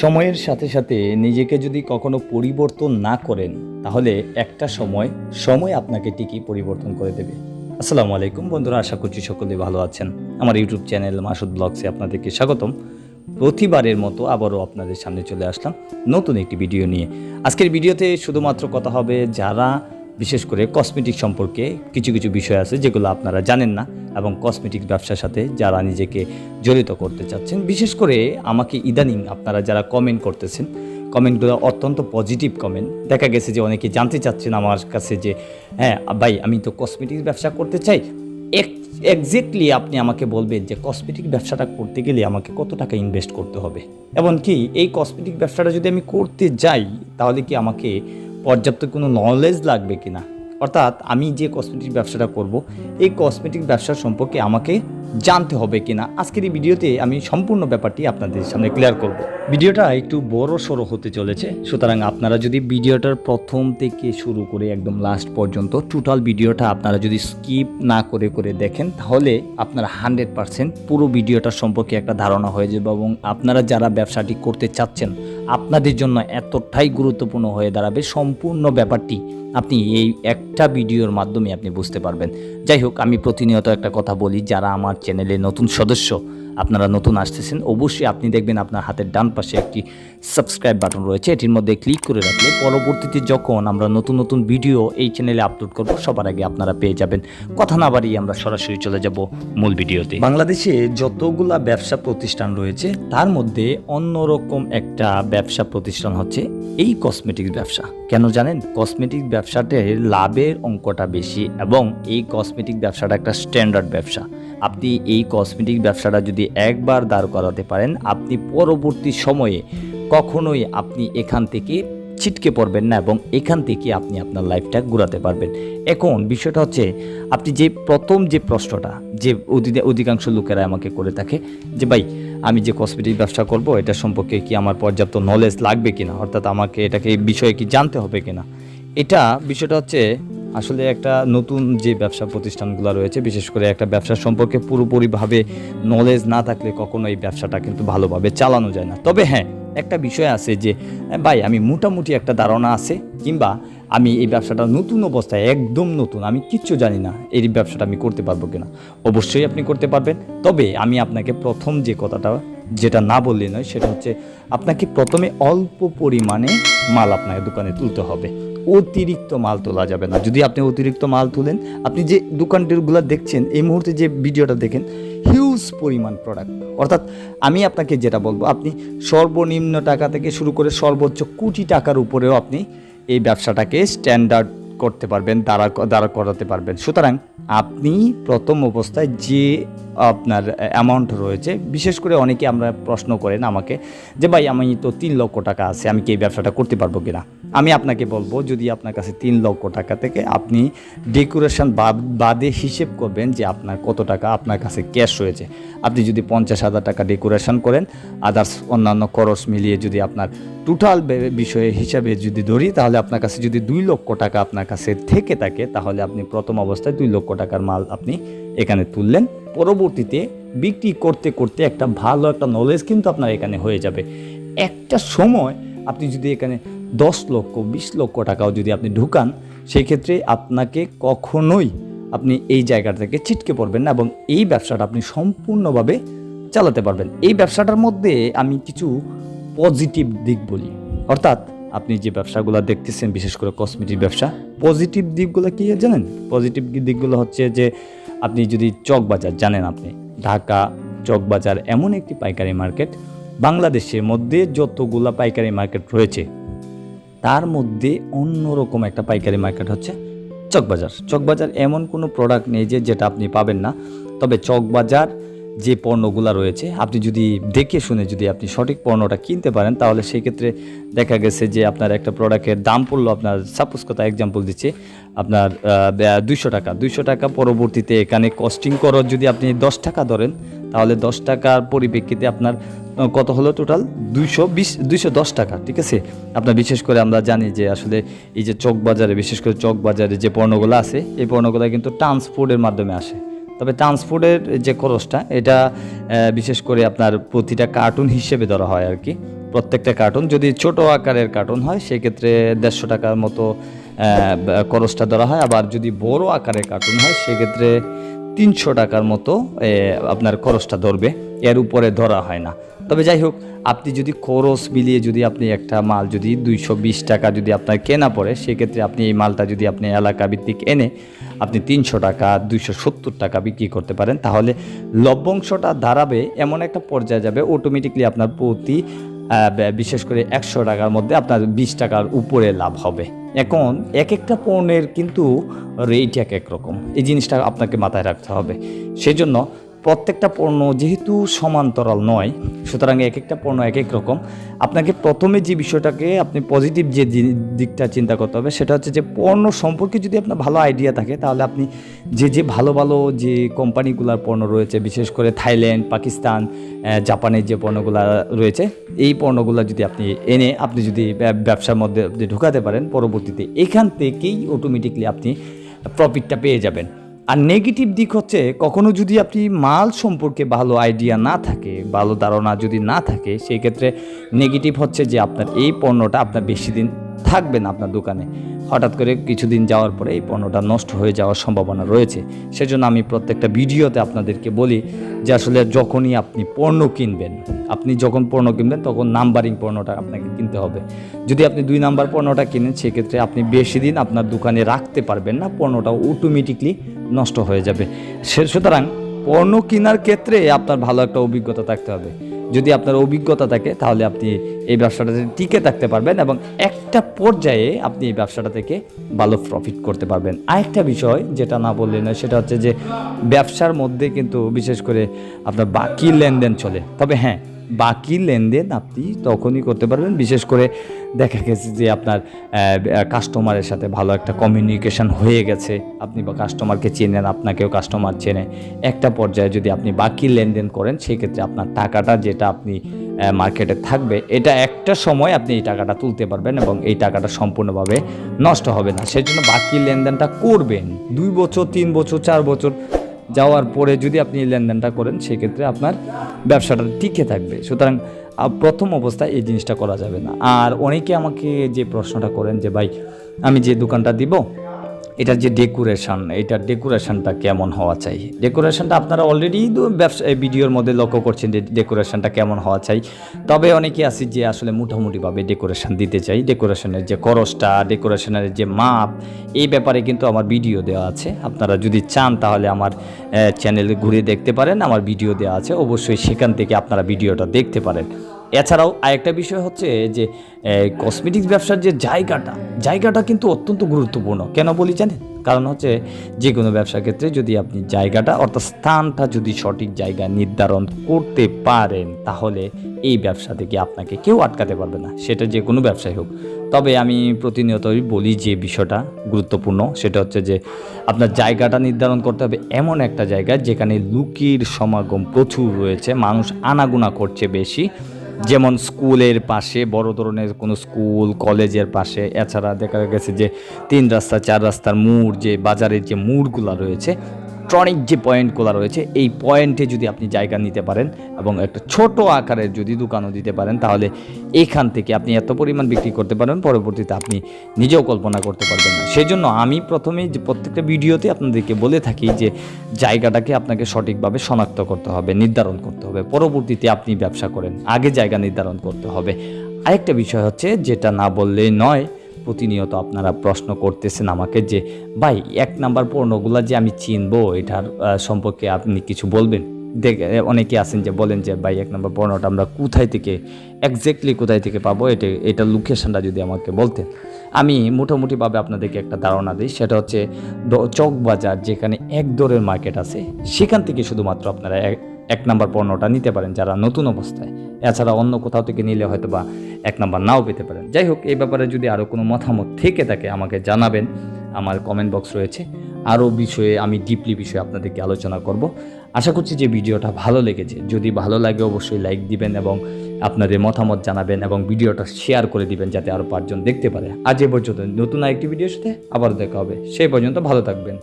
সময়ের সাথে সাথে নিজেকে যদি কখনো পরিবর্তন না করেন, তাহলে একটা সময় সময় আপনাকে ঠিকই পরিবর্তন করে দেবে। আসসালামু আলাইকুম বন্ধুরা, আশা করছি সকলে ভালো আছেন। আমার ইউটিউব চ্যানেল মাসুদ ব্লগসে আপনাদেরকে স্বাগতম। প্রতিবারের মতো আবারও আপনাদের সামনে চলে আসলাম নতুন একটি ভিডিও নিয়ে। আজকের ভিডিওতে শুধুমাত্র কথা হবে যারা বিশেষ করে কসমেটিক সম্পর্কে কিছু কিছু বিষয় আছে যেগুলো আপনারা জানেন না এবং কসমেটিক ব্যবসার সাথে যারা নিজেকে জড়িত করতে চাচ্ছেন, বিশেষ করে আমাকে ইদানিং আপনারা যারা কমেন্ট করতেছেন কমেন্টগুলো অত্যন্ত পজিটিভ কমেন্ট দেখা গেছে যে অনেকে জানতে চাচ্ছেন আমার কাছে যে হ্যাঁ ভাই, আমি তো কসমেটিক ব্যবসা করতে চাই। এক্স্যাক্টলি আপনি আমাকে বলবেন যে কসমেটিক ব্যবসাটা করতে গেলে আমাকে কত টাকা ইনভেস্ট করতে হবে। এমনকি এই কসমেটিক ব্যবসাটা যদি আমি করতে যাই, তাহলে কি আমাকে পর্যাপ্ত কোনো নলেজ লাগবে কি না অর্থাৎ আমি যে কসমেটিক ব্যবসাটা করব, এই কসমেটিক ব্যবসা সম্পর্কে আমাকে জানতে হবে কি না আজকের এই ভিডিওতে আমি সম্পূর্ণ ব্যাপারটি আপনাদের সামনে ক্লিয়ার করব। ভিডিওটা একটু বড় সড়ো হতে চলেছে, সুতরাং আপনারা যদি ভিডিওটার প্রথম থেকে শুরু করে একদম লাস্ট পর্যন্ত টোটাল ভিডিওটা আপনারা যদি স্কিপ না করে করে দেখেন, তাহলে আপনারা হান্ড্রেড পারসেন্ট পুরো ভিডিওটা সম্পর্কে একটা ধারণা হয়ে যাবে এবং আপনারা যারা ব্যবসাটি করতে চাচ্ছেন আপনাদের জন্য এতটাই গুরুত্বপূর্ণ হয়ে দাঁড়াবে সম্পূর্ণ ব্যাপারটি। আপনি এই একটা ভিডিওর মাধ্যমে আপনি বুঝতে পারবেন। যাই হোক, আমি প্রতিনিয়ত একটা কথা বলি, যারা আমার চ্যানেলে নতুন সদস্য, আপনারা নতুন আসতেছেন, অবশ্যই আপনি দেখবেন আপনার হাতের ডান পাশে একটি সাবস্ক্রাইব বাটন রয়েছে। এটির মধ্যে ক্লিক করে রাখলে পরবর্তীতে যখন আমরা নতুন নতুন ভিডিও এই চ্যানেলে আপলোড করব, সবার আগে আপনারা পেয়ে যাবেন। কথা না বাড়িয়ে আমরা সরাসরি চলে যাব মূল ভিডিওতে। বাংলাদেশে যতগুলা ব্যবসা প্রতিষ্ঠান রয়েছে, তার মধ্যে অন্যরকম একটা ব্যবসা প্রতিষ্ঠান হচ্ছে এই কসমেটিক্স ব্যবসা। কেন জানেন? কসমেটিক ব্যবসাতে লাভের অঙ্কটা বেশি এবং এই কসমেটিক ব্যবসাটা একটা স্ট্যান্ডার্ড ব্যবসা। আপনি এই কসমেটিক ব্যবসাটা যদি একবার দাঁড় করাতে পারেন, আপনি পরবর্তী সময়ে কখনোই আপনি এখান থেকে ছিটকে পড়বেন না এবং এখান থেকে আপনি আপনার লাইফটা ঘুরাতে পারবেন। এখন বিষয়টা হচ্ছে, আপনি যে প্রথম যে প্রশ্নটা, যে অধি- অধিকাংশ লোকেরা আমাকে করে থাকে, যে ভাই, আমি যে কসমেটিক ব্যবসা করব, এটা সম্পর্কে কি আমার পর্যাপ্ত নলেজ লাগবে কিনা? অর্থাৎ আমাকে এটাকে বিষয়ে কি জানতে হবে কিনা? এটা বিষয়টা হচ্ছে আসলে একটা নতুন যে ব্যবসা প্রতিষ্ঠানগুলো রয়েছে, বিশেষ করে একটা ব্যবসা সম্পর্কে পুরোপুরিভাবে নলেজ না থাকলে কখনো এই ব্যবসাটা কিন্তু ভালোভাবে চালানো যায় না। তবে হ্যাঁ একটা বিষয় আছে যে ভাই, আমি মোটামুটি একটা ধারণা আছে, কিংবা আমি এই ব্যবসাটা নতুন অবস্থায়, একদম নতুন, আমি কিচ্ছু জানি না এই ব্যবসাটা আমি করতে পারব কিনা। অবশ্যই আপনি করতে পারবেন, তবে আমি আপনাকে প্রথম যে কথাটা, যেটা না বললে নয়, সেটা হচ্ছে আপনাকে প্রথমে অল্প পরিমাণে মাল আপনাকে দোকানে তুলতে হবে। অতিরিক্ত মাল তোলা যাবে না। যদি আপনি অতিরিক্ত মাল তুলেন, আপনি যে দোকানটিগুলো দেখছেন, এই মুহূর্তে যে ভিডিওটা দেখেন হিউজ পরিমাণ প্রোডাক্ট অর্থাৎ আমি আপনাকে যেটা বলব, আপনি সর্বনিম্ন টাকা থেকে শুরু করে সর্বোচ্চ কোটি টাকার উপরেও আপনি এই ব্যবসাটাকে স্ট্যান্ডার্ড করতে পারবেন, দাঁড়া দাঁড়া করাতে পারবেন। সুতরাং আপনি প্রথম অবস্থায় যে আপনার অ্যামাউন্ট রয়েছে, বিশেষ করে অনেকে আমরা প্রশ্ন করেন আমাকে যে, ভাই, আমি তো তিন লক্ষ টাকা আছে, আমি কি এই ব্যবসাটা করতে পারব কিনা? আমি আপনাকে বলব, যদি আপনার কাছে তিন লক্ষ টাকা থেকে আপনি ডেকোরেশন বাদে হিসেব করবেন যে আপনার কত টাকা আপনার কাছে ক্যাশ রয়েছে। আপনি যদি পঞ্চাশ হাজার টাকা ডেকোরেশন করেন আদার্স অন্যান্য খরচ মিলিয়ে যদি আপনার টোটাল বিষয়ে হিসাবে যদি ধরি, তাহলে আপনার কাছে যদি দুই লক্ষ টাকা আপনার কাছে থেকে থাকে, তাহলে আপনি প্রথম অবস্থায় দুই লক্ষ টাকার মাল আপনি এখানে তুললেন। পরবর্তীতে বিক্রি করতে করতে একটা ভালো একটা নলেজ কিন্তু আপনার এখানে হয়ে যাবে। একটা সময় আপনি যদি এখানে দশ লক্ষ, বিশ লক্ষ টাকাও যদি আপনি ঢুকান সেই ক্ষেত্রে আপনাকে কখনোই আপনি এই জায়গা থেকে ছিটকে পড়বেন না এবং এই ব্যবসাটা আপনি সম্পূর্ণভাবে চালাতে পারবেন। এই ব্যবসাটার মধ্যে আমি কিছু পজিটিভ দিক বলি। অর্থাৎ আপনি যে ব্যবসাগুলো দেখতেছেন, বিশেষ করে কসমেটিক ব্যবসা পজিটিভ দিকগুলো কি জানেন? পজিটিভ দিকগুলো হচ্ছে যে আপনি যদি চক বাজার, জানেন আপনি, ঢাকা চক বাজার এমন একটি পাইকারি মার্কেট, বাংলাদেশের মধ্যে যতগুলা পাইকারি মার্কেট রয়েছে তার মধ্যে অন্যরকম একটা পাইকারি মার্কেট হচ্ছে চকবাজার। চকবাজার এমন কোনো প্রোডাক্ট নেই যে যেটা আপনি পাবেন না। তবে চকবাজার যে পণ্যগুলো রয়েছে, আপনি যদি দেখে শুনে যদি আপনি সঠিক পণ্যটা কিনতে পারেন, তাহলে সেই ক্ষেত্রে দেখা গেছে যে আপনার একটা প্রোডাক্টের দাম পড়ল আপনার সাপোজ কথা এক্সাম্পল দিচ্ছে, আপনার দুইশো টাকা। দুইশো টাকা পরবর্তীতে এখানে কস্টিং খরচ যদি আপনি দশ টাকা ধরেন, তাহলে দশ টাকার পরিপ্রেক্ষিতে আপনার কত হলো টোটাল দুইশো বিশ, দুইশো দশ টাকা, ঠিক আছে? আপনার বিশেষ করে আমরা জানি যে আসলে এই যে চক বাজারে, বিশেষ করে চক বাজারে যে পণ্যগুলো আছে, এই পণ্যগুলো কিন্তু ট্রান্সপোর্টের মাধ্যমে আসে। তবে ট্রান্সপোর্টের যে খরচটা, এটা বিশেষ করে আপনার প্রতিটা কার্টুন হিসেবে ধরা হয় আর কি। প্রত্যেকটা কার্টুন যদি ছোট আকারের কার্টুন হয়, সেক্ষেত্রে দেড়শো টাকার মতো খরচটা ধরা হয়। আবার যদি বড় আকারের কার্টুন হয়, সেক্ষেত্রে তিনশো টাকার মতো আপনার খরচটা ধরবে। এর উপরে ধরা হয় না। তবে যাই হোক, আপনি যদি খরচ মিলিয়ে যদি আপনি একটা মাল যদি দুইশো বিশ টাকা যদি আপনার কেনা পড়ে, সেক্ষেত্রে আপনি এই মালটা যদি আপনি এলাকা ভিত্তিক এনে আপনি তিনশো টাকা, দুইশো সত্তর টাকা বিক্রি করতে পারেন, তাহলে লভ্যাংশটা দাঁড়াবে, এমন একটা পর্যায়ে যাবে অটোমেটিকলি আপনার প্রতি বিশেষ করে একশো টাকার মধ্যে আপনার বিশ টাকার উপরে লাভ হবে। এখন এক একটা পণ্যের কিন্তু রেট এক এক রকম। এই জিনিসটা আপনাকে মাথায় রাখতে হবে। সেই জন্য প্রত্যেকটা পণ্য যেহেতু সমান্তরাল নয়, সুতরাং এক একটা পণ্য এক এক রকম, আপনাকে প্রথমে যে বিষয়টাকে আপনি পজিটিভ যে দিকটা চিন্তা করতে হবে সেটা হচ্ছে যে পণ্য সম্পর্কে যদি আপনার ভালো আইডিয়া থাকে, তাহলে আপনি যে যে ভালো ভালো যে কোম্পানিগুলোর পণ্য রয়েছে, বিশেষ করে থাইল্যান্ড, পাকিস্তান জাপানের যে পণ্যগুলো রয়েছে, এই পণ্যগুলো যদি আপনি এনে, আপনি যদি ব্যবসার মধ্যে আপনি ঢুকাতে পারেন, পরবর্তীতে এখান থেকেই অটোমেটিকলি আপনি প্রফিটটা পেয়ে যাবেন। আর নেগেটিভ দিক হচ্ছে, কখনো যদি আপনি মাল সম্পর্কে ভালো আইডিয়া না থাকে, ভালো ধারণা যদি না থাকে, সেই ক্ষেত্রে নেগেটিভ হচ্ছে যে আপনার এই পণ্যটা আপনার বেশি দিন থাকবে না আপনার দোকানে। হঠাৎ করে কিছুদিন যাওয়ার পরে এই পণ্যটা নষ্ট হয়ে যাওয়ার সম্ভাবনা রয়েছে। সেজন্য আমি প্রত্যেকটা ভিডিওতে আপনাদেরকে বলি যে আসলে যখনই আপনি পণ্য কিনবেন, আপনি যখন পণ্য কিনবেন তখন নাম্বারিং পণ্যটা আপনাকে কিনতে হবে। যদি আপনি দুই নাম্বার পণ্যটা কিনেন, সেক্ষেত্রে আপনি বেশি দিন আপনার দোকানে রাখতে পারবেন না, পণ্যটা অটোমেটিকলি নষ্ট হয়ে যাবে। সুতরাং পণ্য কেনার ক্ষেত্রে আপনার ভালো একটা অভিজ্ঞতা থাকতে হবে। যদি আপনার অভিজ্ঞতা থাকে, তাহলে আপনি এই ব্যবসাটাতে টিকে থাকতে পারবেন এবং একটা পর্যায়ে আপনি এই ব্যবসাটা থেকে ভালো প্রফিট করতে পারবেন। আরেকটা বিষয় যেটা না বললে না সেটা হচ্ছে যে ব্যবসার মধ্যে কিন্তু বিশেষ করে আপনার বাকি লেনদেন চলে। তবে হ্যাঁ বাকি লেনদেন আপনি তখনই করতে পারবেন। বিশেষ করে দেখা গেছে যে আপনার কাস্টমারের সাথে ভালো একটা কমিউনিকেশন হয়ে গেছে। আপনি বা কাস্টমারকে চেনেন, আপনাকেও কাস্টমার চেনে। একটা পর্যায়ে যদি আপনি বাকি লেনদেন করেন, সেক্ষেত্রে আপনার টাকাটা যেটা আপনি মার্কেটে থাকবে, এটা একটা সময় আপনি এই টাকাটা তুলতে পারবেন এবং এই টাকাটা সম্পূর্ণভাবে নষ্ট হবে না। সেজন্য বাকি লেনদেনটা করবেন। দুই বছর, তিন বছর, চার বছর যাওয়ার পরে যদি আপনি লেনদেনটা করেন, সেক্ষেত্রে আপনার ব্যবসাটা টিকে থাকবে। সুতরাং প্রথম অবস্থায় এই জিনিসটা করা যাবে না। আর অনেকে আমাকে যে প্রশ্নটা করেন যে, ভাই, আমি যে দোকানটা দিব এটার যে ডেকোরেশন এটার ডেকোরেশনটা কেমন হওয়া চাই? ডেকোরেশনটা আপনারা অলরেডি ব্যবসা ভিডিওর মধ্যে লক্ষ্য করছেন যে ডেকোরেশনটা কেমন হওয়া চাই। তবে অনেকে আছে যে আসলে মোটামুটিভাবে ডেকোরেশন দিতে চাই। ডেকোরেশনের যে খরচটা ডেকোরেশনের যে মাপ, এই ব্যাপারে কিন্তু আমার ভিডিও দেওয়া আছে। আপনারা যদি চান তাহলে আমার চ্যানেলে ঘুরে দেখতে পারেন। আমার ভিডিও দেওয়া আছে। অবশ্যই সেখান থেকে আপনারা ভিডিওটা দেখতে পারেন। এছাড়াও আরেকটা বিষয় হচ্ছে যে কসমেটিক্স ব্যবসার যে জায়গাটা জায়গাটা কিন্তু অত্যন্ত গুরুত্বপূর্ণ। কেন বলি জানেন? কারণ হচ্ছে যে কোনো ব্যবসার ক্ষেত্রে যদি আপনি জায়গাটা, অর্থাৎ স্থানটা যদি সঠিক জায়গা নির্ধারণ করতে পারেন, তাহলে এই ব্যবসা থেকে আপনাকে কেউ আটকাতে পারবে না। সেটা যে কোনো ব্যবসায় হোক। তবে আমি প্রতিনিয়তই বলি যে বিষয়টা গুরুত্বপূর্ণ, সেটা হচ্ছে যে আপনার জায়গাটা নির্ধারণ করতে হবে এমন একটা জায়গা যেখানে লুকির সমাগম প্রচুর রয়েছে, মানুষ আনাগুনা করছে বেশি। যেমন স্কুলের পাশে, বড় ধরনের কোনো স্কুল, কলেজের পাশে, এছাড়া দেখা গেছে যে তিন রাস্তা, চার রাস্তার মোড়, যে বাজারের যে মোড়গুলো রয়েছে ট্রনিক যে পয়েন্টগুলো রয়েছে, এই পয়েন্টে যদি আপনি জায়গা নিতে পারেন এবং একটা ছোট আকারের যদি দোকানও দিতে পারেন, তাহলে এখান থেকে আপনি এত পরিমাণ বিক্রি করতে পারেন পরবর্তীতে আপনি নিজেও কল্পনা করতে পারবেন না। সেই জন্য আমি প্রথমে যে প্রত্যেকটা ভিডিওতে আপনাদেরকে বলে থাকি যে জায়গাটাকে আপনাকে সঠিকভাবে শনাক্ত করতে হবে, নির্ধারণ করতে হবে। পরবর্তীতে আপনি ব্যবসা করেন, আগে জায়গা নির্ধারণ করতে হবে। আরেকটা বিষয় হচ্ছে, যেটা না বললেই নয় প্রতিনিয়ত আপনারা প্রশ্ন করতেছেন আমাকে যে, ভাই, এক নাম্বার পণ্যগুলো যে আমি চিনবো, এটার সম্পর্কে আপনি কিছু বলবেন? দেখ অনেকে আছেন যে বলেন যে, ভাই, এক নম্বর পণ্যটা আমরা কোথায় থেকে এক্স্যাক্টলি কোথায় থেকে পাবো? এটা এটা লোকেশনটা যদি আমাকে বলতেন। আমি মোটামুটিভাবে আপনাদেরকে একটা ধারণা দিই, সেটা হচ্ছে চক বাজার যেখানে এক দরের মার্কেট আছে, সেখান থেকে শুধুমাত্র আপনারা এক নাম্বার পণ্যটা নিতে পারেন যারা নতুন অবস্থায়। এছাড়া অন্য কোথাও থেকে নিলে হয়তো বা এক নাম্বার নাও পেতে পারেন। যাই হোক, এই ব্যাপারে যদি আরও কোনো মতামত থেকে থাকে, আমাকে জানাবেন। আমার কমেন্ট বক্স রয়েছে। আরও বিষয়ে আমি ডিপলি বিষয়ে আপনাদেরকে আলোচনা করব। আশা করছি যে ভিডিওটা ভালো লেগেছে। যদি ভালো লাগে, অবশ্যই লাইক দিবেন এবং আপনাদের মতামত জানাবেন এবং ভিডিওটা শেয়ার করে দিবেন যাতে আরও পাঁচজন দেখতে পারে। আজ এ পর্যন্ত। নতুন আরেকটি ভিডিওর সাথে আবার দেখা হবে। সেই পর্যন্ত ভালো থাকবেন।